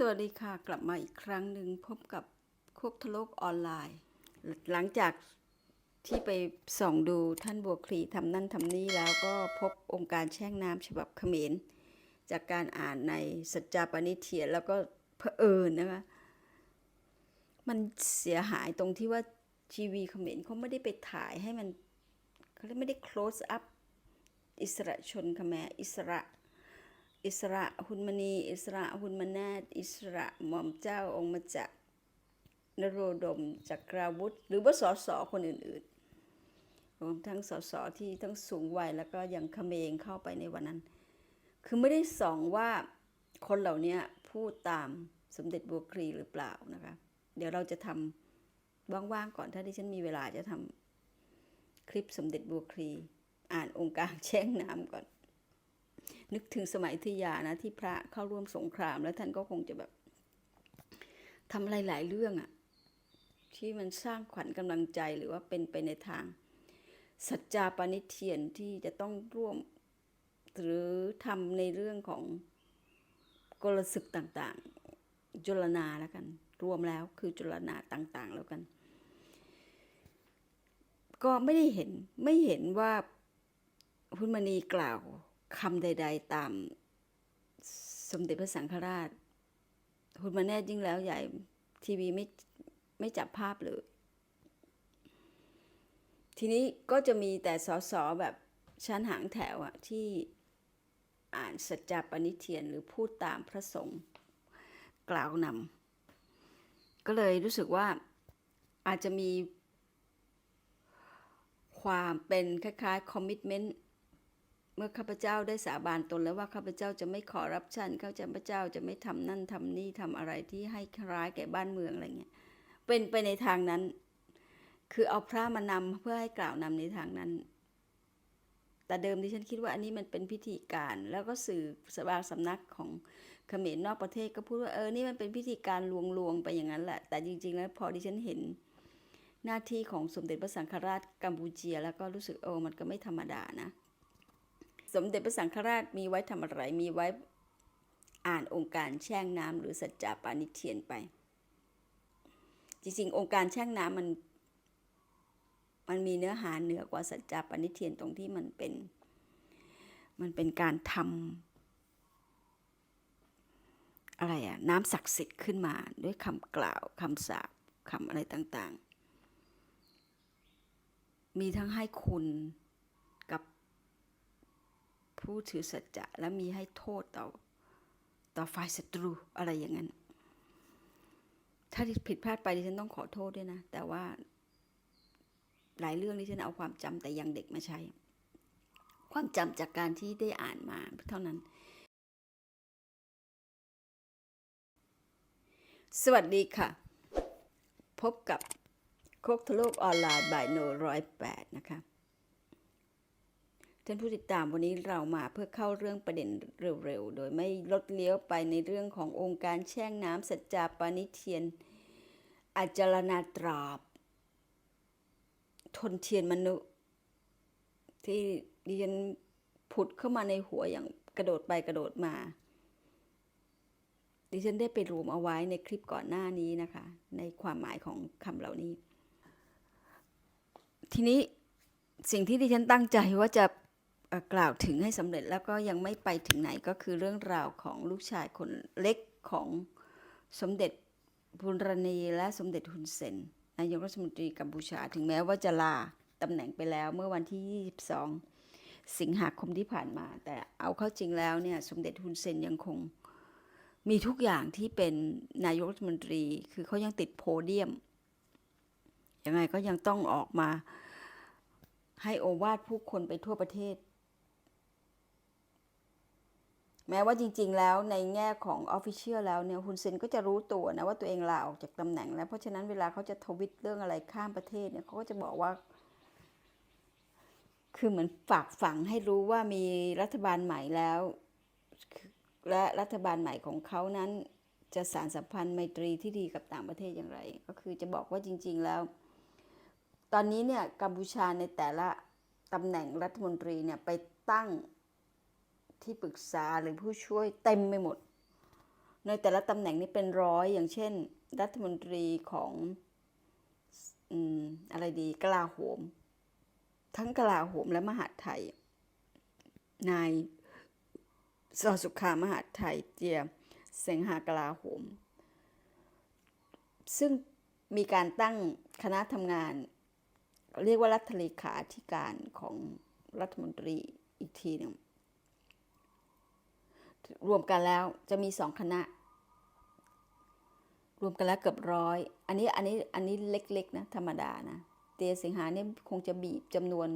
สวัสดีค่ะ กลับมาอีกครั้งหนึ่งพบกับโคกทะโลกออนไลน์ หลังจากที่ไปส่องดูท่านบัวคลีทำนั่นทำนี่แล้วก็พบองค์การแช่งน้ำฉบับเขมร จากการอ่านในสัจจาปณิเทียแล้วก็เผอิญนะคะมันเสียหายตรงที่ว่าทีวีเขมรเขาไม่ได้ไปถ่ายให้มันเขาเรียไม่ได้ close up อิสระชนคแมรอิสระ อิสระหุนมณี อิสระหุนมนาถอิสระหม่อมเจ้าองค์มาจากนโรดมจักราวุธ หรือว่าสสคนอื่นๆรวมทั้งสสที่ทั้งสูงวัยแล้วก็ยังเขมงเข้าไปในวันนั้น คือไม่ได้ส่องว่าคนเหล่านี้พูดตามสมเด็จบัวครีหรือเปล่านะคะ เดี๋ยวเราจะทำว่างๆก่อนถ้าที่ฉันมีเวลาจะทำคลิปสมเด็จบัวครี อ่านองค์การแช่งน้ำก่อน นึกถึงสมัยอยุทยานะที่พระเข้าร่วมสงคราม แล้วท่านก็คงจะแบบทำหลาย ๆ เรื่องอะที่มันสร้างขวัญกำลังใจหรือว่าเป็นไปในทาง สัจจาปณิเทียนที่จะต้องร่วม หรือทำในเรื่องของกลศึกต่างๆ จุลนาแล้วกัน รวมแล้วคือจุลนาต่างๆ แล้วกัน ก็ไม่ได้เห็นไม่เห็นว่าพุทมณีกล่าว คำใด ๆ ตามสมเด็จพระสังฆราชคุณมาแน่ยิ่งแล้วใหญ่ทีวีไม่ไม่จับภาพเลย ทีนี้ก็จะมีแต่สอสอแบบชั้นหางแถวอะที่อ่านสัจจปณิเทียนหรือพูดตามพระสงฆ์กล่าวนำก็เลยรู้สึกว่าอาจจะมีความเป็นคล้ายๆคอมมิชเมนต์ เมื่อข้าพเจ้าได้สาบานตนแล้วว่าข้าพเจ้าจะไม่ขอรับชันข้าพเจ้าจะไม่ทำนั่นทำนี่ทำอะไรที่ให้ร้ายแก่บ้านเมืองอะไรเงี้ยเป็นไปในทางนั้น คือเอาพระมานำเพื่อให้กล่าวนำในทางนั้น แต่เดิมที่ฉันคิดว่าอันนี้มันเป็นพิธีการ แล้วก็สื่อสบางสำนักของเขมรนอกประเทศก็พูดว่าเออนี่มันเป็นพิธีการลวงๆไปอย่างนั้นแหละ แต่จริง ๆ แล้วพอดิฉันเห็นหน้าที่ของสมเด็จพระสังฆราชกัมพูเชีย แล้วก็รู้สึกโอ้มันก็ไม่ธรรมดานะ สมเด็จพระสังฆราชมีไว้ทำอะไรมีไว้อ่านองค์การแช่งน้ำหรือสัจจาปานิเทียนไป จริงๆ องค์การแช่งน้ำมัน มันมีเนื้อหาเหนือกว่าสัจจาปานิเทียนตรงที่มันเป็น มันเป็นการทำอะไรอะน้ำศักดิ์สิทธิ์ขึ้นมาด้วยคำกล่าวคำสาปคำอะไรต่างๆ มีทั้งให้คุณ ผู้ถือสัจจะและมีให้โทษต่อต่อฝ่ายศัตรูอะไรอย่างนั้น ถ้าผิดพลาดไปดิฉันต้องขอโทษด้วยนะ แต่ว่าหลายเรื่องที่ฉันเอาความจำแต่ยังเด็กมาใช้ ความจำจากการที่ได้อ่านมาเท่านั้น สวัสดีค่ะ พบกับโคกทะโลกออนไลน์บ่ายโนร้อยแปดนะคะ ท่านผู้ติดตามวันนี้เรามาเพื่อเข้าเรื่องประเด็นเร็วๆ โดยไม่ลดเลี้ยวไปในเรื่องขององค์การแช่งน้ำสัจจาปานิเทียนอาจารณาตราบ ทนเทียนมนุที่ดิฉันผุดเข้ามาในหัวอย่างกระโดดไปกระโดดมาดิฉันได้ไปรวมเอาไว้ในคลิปก่อนหน้านี้นะคะ ในความหมายของคำเหล่านี้ ทีนี้สิ่งที่ดิฉันตั้งใจว่าจะ กล่าวถึงให้สำเร็จแล้วก็ยังไม่ไปถึงไหนก็คือเรื่องราวของลูกชายคนเล็กของสมเด็จบุรณีและสมเด็จฮุนเซนนายกรัฐมนตรีกัมพูชา ถึงแม้ว่าจะลาตำแหน่งไปแล้วเมื่อวันที่ 22 สิงหาคมที่ผ่านมา แต่เอาเข้าจริงแล้วเนี่ยสมเด็จฮุนเซนยังคงมีทุกอย่างที่เป็นนายกรัฐมนตรี คือเขายังติดโพเดียม ยังไงก็ยังต้องออกมาให้โอวาทผู้คนไปทั่วประเทศ แม้ว่าจริงๆ แล้วในแง่ของออฟฟิเชียลแล้วเนี่ยฮุนเซนก็จะรู้ตัวนะว่าตัวเองลาออกจากตำแหน่ง แล้วเพราะฉะนั้นเวลาเขาจะทวิตเรื่องอะไรข้ามประเทศเนี่ยเขาก็จะบอกว่า คือเหมือนฝากฝังให้รู้ว่ามีรัฐบาลใหม่แล้ว และรัฐบาลใหม่ของเขานั้น จะสารสัมพันธ์ไมตรีที่ดีกับต่างประเทศอย่างไร ก็คือจะบอกว่าจริง ๆ แล้ว ตอนนี้เนี่ยกัมพูชาในแต่ละตำแหน่งรัฐมนตรีเนี่ยไปตั้ง ที่ปรึกษาหรือผู้ช่วยเต็มไปหมด ในแต่ละตำแหน่งนี่เป็นร้อยอย่างเช่น รัฐมนตรีของอืมอะไรดีกลาโหม ทั้งกลาโหมและมหาดไทย นายสอสุขามหาดไทยเจียเสงหากลาโหม ซึ่งมีการตั้งคณะทำงาน เรียกว่ารัฐเลขาธิการของรัฐมนตรีอีกทีหนึ่ง รวมกันแล้วจะมีสองคณะ รวมกันแล้วเกือบร้อยอันนี้อันนี้อันนี้เล็กๆนะธรรมดานะเตสิงหาเนี่ยคงจะบีบจำนวน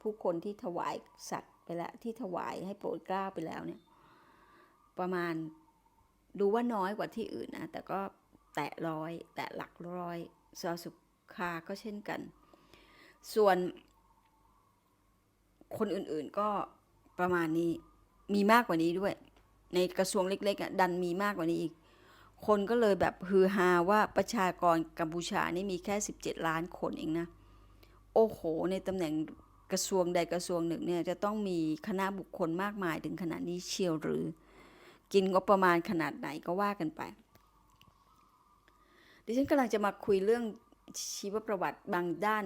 ผู้คนที่ถวายสัตว์ไปแล้วที่ถวายให้โปรดเกล้าไปแล้วเนี่ยประมาณดูว่าน้อยกว่าที่อื่นนะแต่ก็แตะร้อย แตะหลักร้อยซอสุคาก็เช่นกัน ส่วนคนอื่นๆก็ประมาณนี้มีมากกว่านี้ด้วย ในกระทรวงเล็กๆดันมีมากกว่านี้อีก คนก็เลยแบบฮือฮาว่าประชากรกัมพูชานี่มีแค่ 17 ล้านคนเองนะ โอ้โห ในตำแหน่งกระทรวงใดกระทรวงหนึ่งเนี่ยจะต้องมีคณะบุคคลมากมายถึงขนาดนี้เชียวหรือ กินงบประมาณขนาดไหนก็ว่ากันไป ดิฉันกำลังจะมาคุยเรื่องชีวประวัติบางด้าน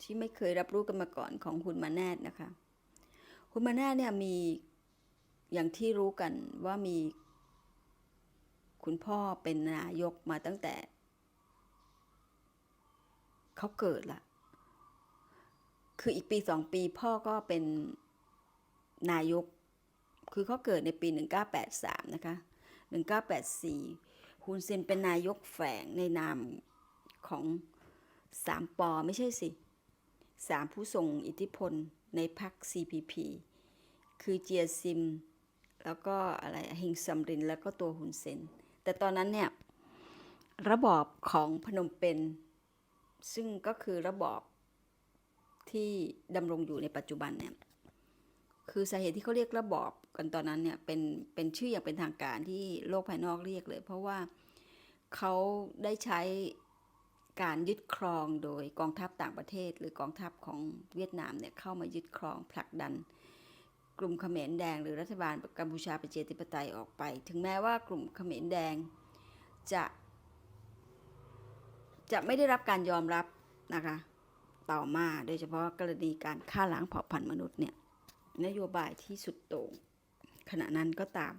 ที่ไม่เคยรับรู้กันมาก่อนของคุณมาแนทนะคะ คุณมาแนทเนี่ยมี อย่างที่รู้กันว่ามี คุณพ่อเป็นนายกมาตั้งแต่ เขาเกิดละคืออีกปีสองปีพ่อก็เป็นนายก คือเขาเกิดในปี 1983 นะคะ 1984ฮุนเซนเป็นนายกแฝงในนามของสามปอไม่ใช่สิสามผู้ทรงอิทธิพลในพรรค CPP คือเจียซิม แล้วก็อะไรฮิงซัมริน แล้วก็ตัวฮุนเซน แต่ตอนนั้นเนี่ย ระบอบของพนมเปญซึ่งก็คือระบอบที่ดำรงอยู่ในปัจจุบันเนี่ยคือสาเหตุที่เขาเรียกระบอบกันตอนนั้นเนี่ยเป็นเป็นชื่ออย่างเป็นทางการที่โลกภายนอกเรียกเลย เพราะว่าเขาได้ใช้การยึดครองโดยกองทัพต่างประเทศ หรือกองทัพของเวียดนามเนี่ยเข้ามายึดครองผลักดัน กลุ่มเขมรแดง หรือรัฐบาลกัมพูชาประชาธิปไตยออกไป ถึงแม้ว่ากลุ่มเขมรแดงจะจะไม่ได้รับการยอมรับนะคะต่อมาโดยเฉพาะกรณีการฆ่าล้างเผ่าพันธุ์มนุษย์เนี่ยนโยบายที่สุดโต่งขณะนั้นก็ตาม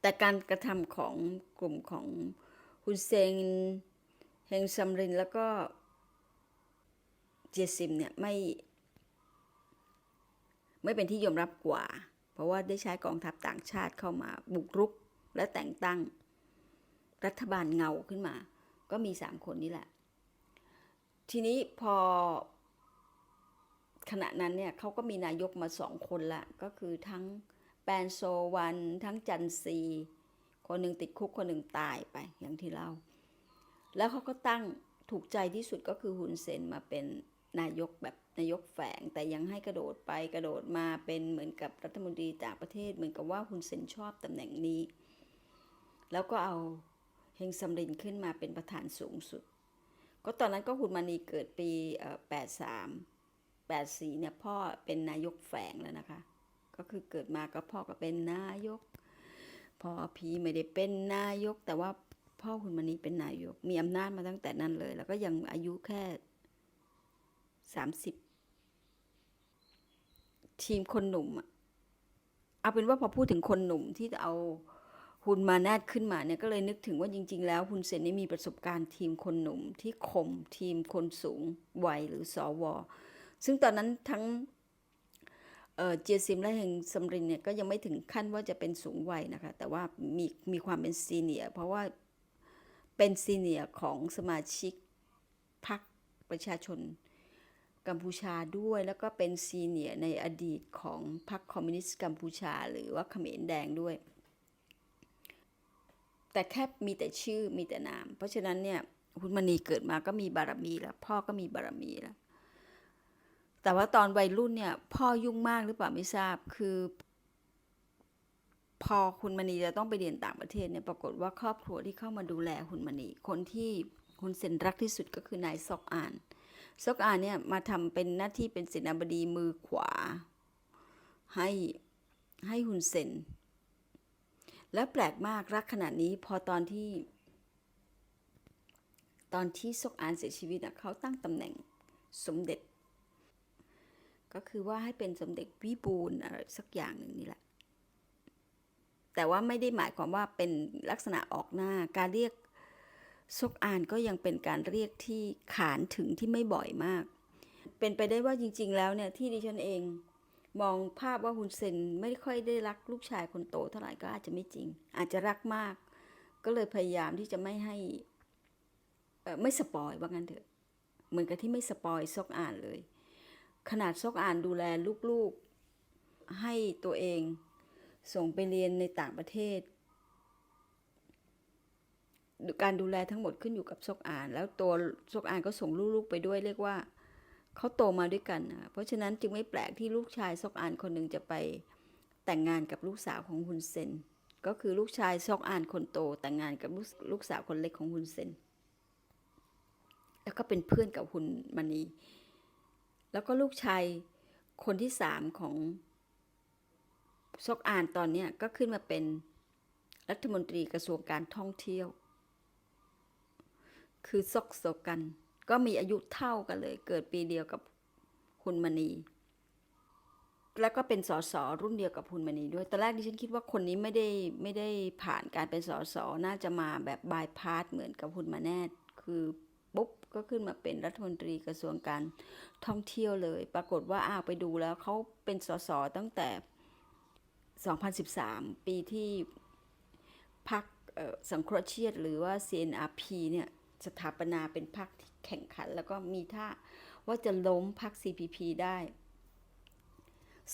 แต่การกระทำของกลุ่มของฮุนเซนเฮงซัมรินแล้วก็เจซิมเนี่ยไม่ ไม่เป็นที่ยอมรับกว่า เพราะว่าได้ใช้กองทัพต่างชาติเข้ามาบุกรุกและแต่งตั้ง รัฐบาลเงาขึ้นมา ก็มีสามคนนี่แหละ ทีนี้พอขณะนั้นเนี่ยเขาก็มีนายกมาสองคนละ ก็คือทั้งแปนโซวัน ทั้งจันซี คนหนึ่งติดคุกคนหนึ่งตายไปอย่างที่เล่า แล้วเขาก็ตั้งถูกใจที่สุดก็คือฮุนเซนมาเป็นนายกแบบ นายกแฝงแต่ยังให้กระโดดไปกระโดดมาเป็นเหมือนกับรัฐมนตรีต่างประเทศเหมือนกับว่าฮุนเซนชอบตำแหน่งนี้ แล้วก็เอาเฮงซัมรินขึ้นมาเป็นประธานสูงสุด ก็ตอนนั้นก็ฮุนมานีเกิดปีแปดสามแปดสีเนี่ยพ่อเป็นนายกแฝงแล้วนะคะ ก็คือเกิดมาก็พ่อก็เป็นนายกพ่อพีไม่ได้เป็นนายก แต่ว่าพ่อคุณมณีเป็นนายก มีอำนาจมาตั้งแต่นั้นเลย แล้วก็ยังอายุแค่สามสิบ ทีมคนหนุ่มอะเอาเป็นว่าพอพูดถึงคนหนุ่มที่จะเอาฮุนมานาดขึ้นมาเนี่ยก็เลยนึกถึงว่าจริง ๆ แล้วฮุนเซนนี่มีประสบการณ์ทีมคนหนุ่มที่ข่มทีมคนสูงวัยหรือสอวอซึ่งตอนนั้นทั้งเจียซิมและเฮงซัมรินเนี่ยก็ยังไม่ถึงขั้นว่าจะเป็นสูงวัยนะคะ แต่ว่ามีมีความเป็นซีเนียเพราะว่าเป็นซีเนียของสมาชิกพรรคประชาชน กัมพูชาด้วย แล้วก็เป็นซีเนียในอดีตของพรรคคอมมิวนิสต์กัมพูชา หรือว่าเขมรแดงด้วย แต่แค่มีแต่ชื่อมีแต่นาม เพราะฉะนั้นเนี่ยคุณมณีเกิดมาก็มีบารมีแล้ว พ่อก็มีบารมีแล้ว แต่ว่าตอนวัยรุ่นเนี่ย พ่อยุ่งมากหรือเปล่าไม่ทราบคือ พอคุณมณีจะต้องไปเรียนต่างประเทศเนี่ยปรากฏว่าครอบครัวที่เข้ามาดูแลคุณมณีคนที่คุณเซนรักที่สุดก็คือนายซอกอาน ซอกอานเนี่ยมาทำเป็นหน้าที่เป็นเสนาบดีมือขวา ให้ให้ฮุนเซน แล้วแปลกมากรักขนาดนี้พอตอนที่ ตอนที่ซกอานเสียชีวิตอะเขาตั้งตำแหน่งสมเด็จ ก็คือว่าให้เป็นสมเด็จวิบูลอะไรสักอย่างหนึ่งนี่แหละแต่ว่าไม่ได้หมายความว่าเป็นลักษณะออกหน้าการเรียก ซกอานก็ยังเป็นการเรียกที่ขานถึงที่ไม่บ่อยมาก เป็นไปได้ว่าจริง ๆ แล้วเนี่ยที่ดิฉันเองมองภาพว่าฮุนเซนไม่ค่อยได้รักลูกชายคนโตเท่าไหร่ก็อาจจะไม่จริง อาจจะรักมาก ก็เลยพยายามที่จะไม่ให้ไม่สปอยว่างั้นเถอะ เหมือนกับที่ไม่สปอยซกอ่านเลย ขนาดซกอ่านดูแลลูกๆ ให้ตัวเองส่งไปเรียนในต่างประเทศ การดูแลทั้งหมดขึ้นอยู่กับซกอ่าน แล้วตัวซกอ่านก็ส่งลูกๆไปด้วยเรียกว่าเขาโตมาด้วยกันนะเพราะฉะนั้นจึงไม่แปลกที่ลูกชายซกอ่านคนหนึ่งจะไปแต่งงานกับลูกสาวของฮุนเซนก็คือลูกชายซอกอานคนโตแต่งงานกับลูกสาวคนเล็กของฮุนเซนแล้วก็เป็นเพื่อนกับฮุนมานีแล้วก็ลูกชายคนที่สามของซอกอานตอนนี้ก็ขึ้นมาเป็นรัฐมนตรีกระทรวงการท่องเที่ยว คือซอกโซกัน ก็มีอายุเท่ากันเลย เกิดปีเดียวกับฮุนมานีแล้วก็เป็นสสรุ่นเดียวกับฮุนมานีด้วยตอนแรกดิฉันคิดว่าคนนี้ไม่ได้ไม่ได้ผ่านการเป็นสสน่าจะมาแบบบายพาสเหมือนกับฮุนมาแนทคือปุ๊บก็ขึ้นมาเป็นรัฐมนตรีกระทรวงการท่องเที่ยวเลย ปรากฏว่าอ้าวไปดูแล้วเขาเป็นสสตั้งแต่ 2013 ปีที่พรรคเอ่อสังเคราะห์เชียดหรือว่า CNRP เนี่ย สถาปนาเป็นพรรคที่แข่งขัน แล้วก็มีท่าว่าจะล้มพรรค CPP ได้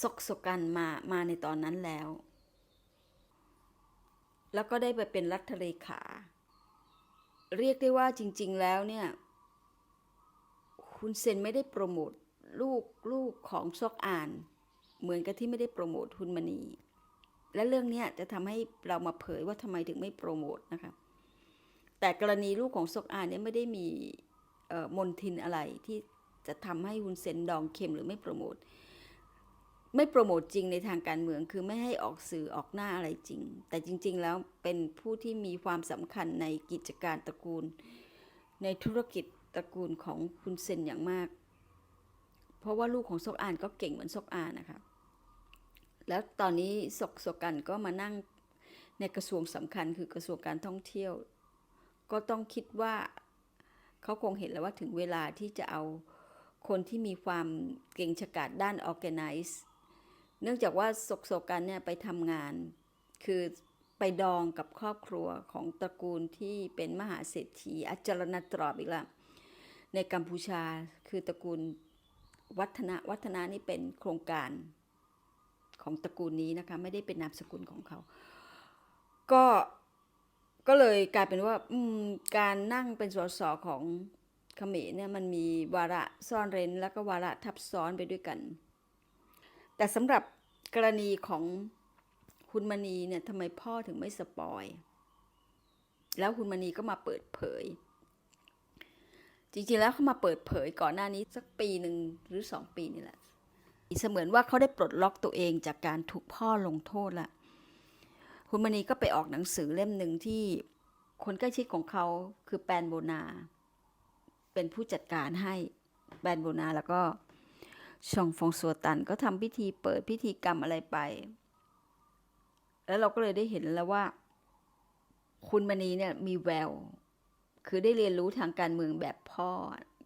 ซกสกันมามาในตอนนั้นแล้ว แล้วก็ได้ไปเป็นรัฐเลขา เรียกได้ว่าจริง ๆ แล้วเนี่ย คุณเซนไม่ได้โปรโมทลูกลูกของซอกอาน เหมือนกับที่ไม่ได้โปรโมททุนมณี และเรื่องนี้จะทำให้เรามาเผยว่าทำไมถึงไม่โปรโมทนะคะ แต่กรณีลูกของซอกอานเนี่ยไม่ได้มีมนทินอะไรที่จะทำให้ฮุนเซนดองเข็มหรือไม่โปรโมทไม่โปรโมทจริงในทางการเมืองคือไม่ให้ออกสื่อออกหน้าอะไรจริง แต่จริง ๆ แล้วเป็นผู้ที่มีความสำคัญในกิจการตระกูล ในธุรกิจตระกูลของคุณเซนอย่างมาก เพราะว่าลูกของซกอานก็เก่งเหมือนซกอานนะคะแล้วตอนนี้ซกซกันก็มานั่งในกระทรวงสำคัญคือกระทรวงการท่องเที่ยว ก็ต้องคิดว่าเขาคงเห็นแล้วว่าถึงเวลาที่จะเอาคนที่มีความเก่งฉกาจด้าน organize เนื่องจากว่าศกโศกันเนี่ยไปทำงาน คือไปดองกับครอบครัวของตระกูลที่เป็นมหาเศรษฐีอัจจรนตรอบอีกละในกัมพูชาคือตระกูลวัฒนะวัฒนะนี่เป็นโครงการของตระกูลนี้นะคะ ไม่ได้เป็นนามสกุลของเขา ก็ ก็เลยกลายเป็นว่าการนั่งเป็นสสของเขมรเนี่ยมันมีวาระซ่อนเร้นแล้วก็วาระทับซ้อนไปด้วยกัน แต่สำหรับกรณีของคุณมณีเนี่ยทำไมพ่อถึงไม่สปอย แล้วคุณมณีก็มาเปิดเผย จริงๆแล้วเขามาเปิดเผยก่อนหน้านี้สักปีหนึ่งหรือสองปีนี่แหละเสมือนว่าเขาได้ปลดล็อกตัวเองจากการถูกพ่อลงโทษละ คุณมณีก็ไปออกหนังสือเล่มหนึ่งที่คนใกล้ชิดของเขาคือแปนโบนา เป็นผู้จัดการให้แปนโบนาแล้วก็ชองฟงสัวตันก็ทำพิธีเปิดพิธีกรรมอะไรไป แล้วเราก็เลยได้เห็นแล้วว่า คุณมณีเนี่ยมีแวว คือได้เรียนรู้ทางการเมืองแบบพ่อ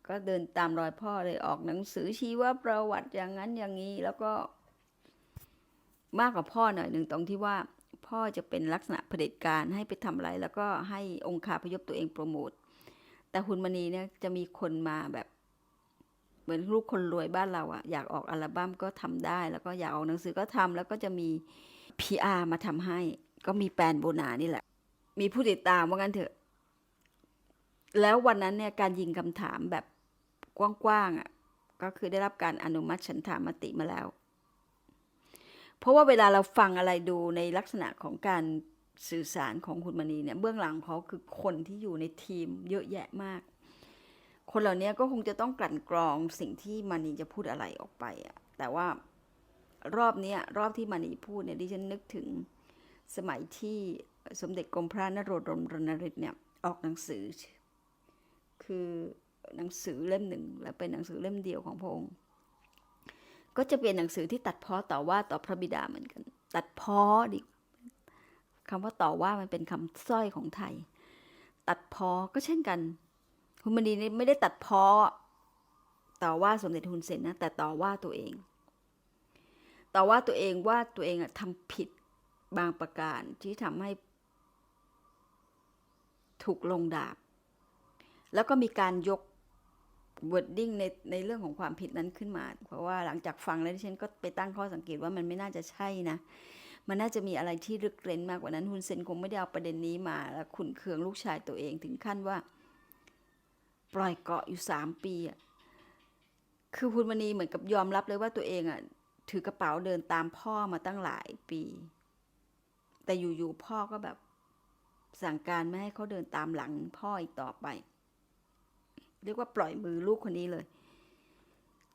ก็เดินตามรอยพ่อเลยออกหนังสือชี้ว่าประวัติอย่างนั้นอย่างนี้ แล้วก็มากกว่าพ่อหน่อยหนึ่งตรงที่ว่า พ่อจะเป็นลักษณะเผด็จการให้ไปทำอะไร แล้วก็ให้องค์คาพยพตัวเองโปรโมทแต่คุณมณีเนี่ยจะมีคนมาแบบ เหมือนลูกคนรวยบ้านเราอะอยากออกอัลบั้มก็ทำได้ แล้วก็อยากออกหนังสือก็ทำแล้วก็จะมี PR มาทำให้ ก็มีแปลนโบนานี่แหละ มีผู้ติดตามว่างั้นเถอะ แล้ววันนั้นเนี่ยการยิงคำถามแบบกว้างๆอะก็คือได้รับการอนุมัติฉันทามติมาแล้ว เพราะว่าเวลาเราฟังอะไรดูในลักษณะของการสื่อสารของคุณมณีเนี่ยเบื้องหลังเขาคือคนที่อยู่ในทีมเยอะแยะมาก คนเหล่านี้ก็คงจะต้องกลั่นกรองสิ่งที่มานีจะพูดอะไรออกไปอะแต่ว่ารอบนี้รอบที่มานีพูดเนี่ยดิฉันนึกถึงสมัยที่สมเด็จกรมพระนโรดมรณฤทธิ์เนี่ยออกหนังสือ คือหนังสือเล่มหนึ่งและเป็นหนังสือเล่มเดียวของพระองค์ ก็จะเป็นหนังสือที่ตัดพ้อต่อว่าต่อพระบิดาเหมือนกัน ตัดพ้อดิคำว่าต่อว่ามันเป็นคำสร้อยของไทย ตัดพ้อก็เช่นกันคุณมณีนี่ไม่ได้ตัดพ้อต่อว่าสมเด็จฮุนเซนนะแต่ต่อว่าตัวเอง ต่อว่าตัวเองว่าตัวเองอะทำผิดบางประการที่ทำให้ ถูกลงดาบ แล้วก็มีการยก wording ในในเรื่องของความผิดนั้นขึ้นมา เพราะว่าหลังจากฟังแล้วดิฉันก็ไปตั้งข้อสังเกตว่ามันไม่น่าจะใช่นะ มันน่าจะมีอะไรที่ลึกเร้นมากกว่านั้นฮุนเซนคงไม่ได้เอาประเด็นนี้มาแล้วขุนเคืองลูกชายตัวเองถึงขั้นว่า ปล่อยเกาะอยู่สามปีอะคือคุณมณีเหมือนกับยอมรับเลยว่าตัวเองอะถือกระเป๋าเดินตามพ่อมาตั้งหลายปี แต่อยู่ๆพ่อก็แบบสั่งการไม่ให้เขาเดินตามหลังพ่ออีกต่อไป เรียกว่าปล่อยมือลูกคนนี้เลย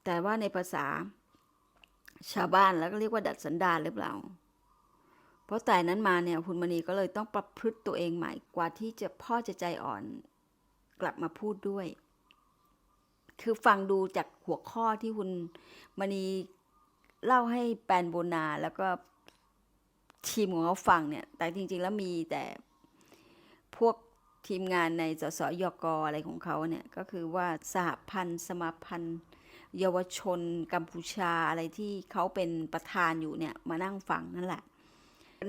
แต่ว่าในภาษาชาวบ้านแล้วก็เรียกว่าดัดสันดานหรือเปล่า เพราะแต่นั้นมาเนี่ยคุณมณีก็เลยต้องประพฤติตัวเองใหม่กว่าที่จะพ่อจะใจอ่อนกลับมาพูดด้วย คือฟังดูจากหัวข้อที่คุณมณีเล่าให้แปนโบนาแล้วก็ทีมของเขาฟังเนี่ย แต่จริง ๆ แล้วมีแต่พวก ทีมงานในสสยกอะไรของเขาเนี่ยก็คือว่าสหพันธ์สมาพันธ์ เยาวชนกัมพูชาอะไรที่เขาเป็นประธานอยู่เนี่ยมานั่งฟังนั่นแหละ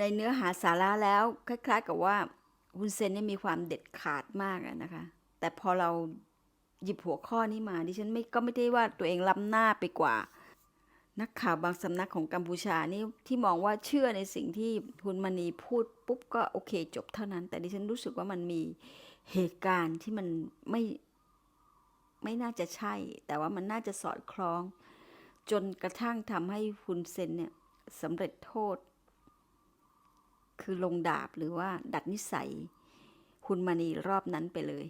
ในเนื้อหาสาระแล้วคล้าย ๆ กับว่าฮุนเซนเนี่ยมีความเด็ดขาดมากนะคะ แต่พอเราหยิบหัวข้อนี้มาดิฉันไม่ก็ไม่ได้ว่าตัวเองล้ำหน้าไปกว่า นักข่าวบางสำนักของกัมพูชานี่ที่มองว่าเชื่อในสิ่งที่คุณมณีพูดปุ๊บก็โอเคจบเท่านั้น แต่ดิฉันรู้สึกว่ามันมีเหตุการณ์ที่มันไม่ไม่น่าจะใช่ แต่ว่ามันน่าจะสอดคล้อง จนกระทั่งทำให้ฮุนเซนเนี่ยสำเร็จโทษ คือลงดาบหรือว่าดัดนิสัย คุณมณีรอบนั้นไปเลย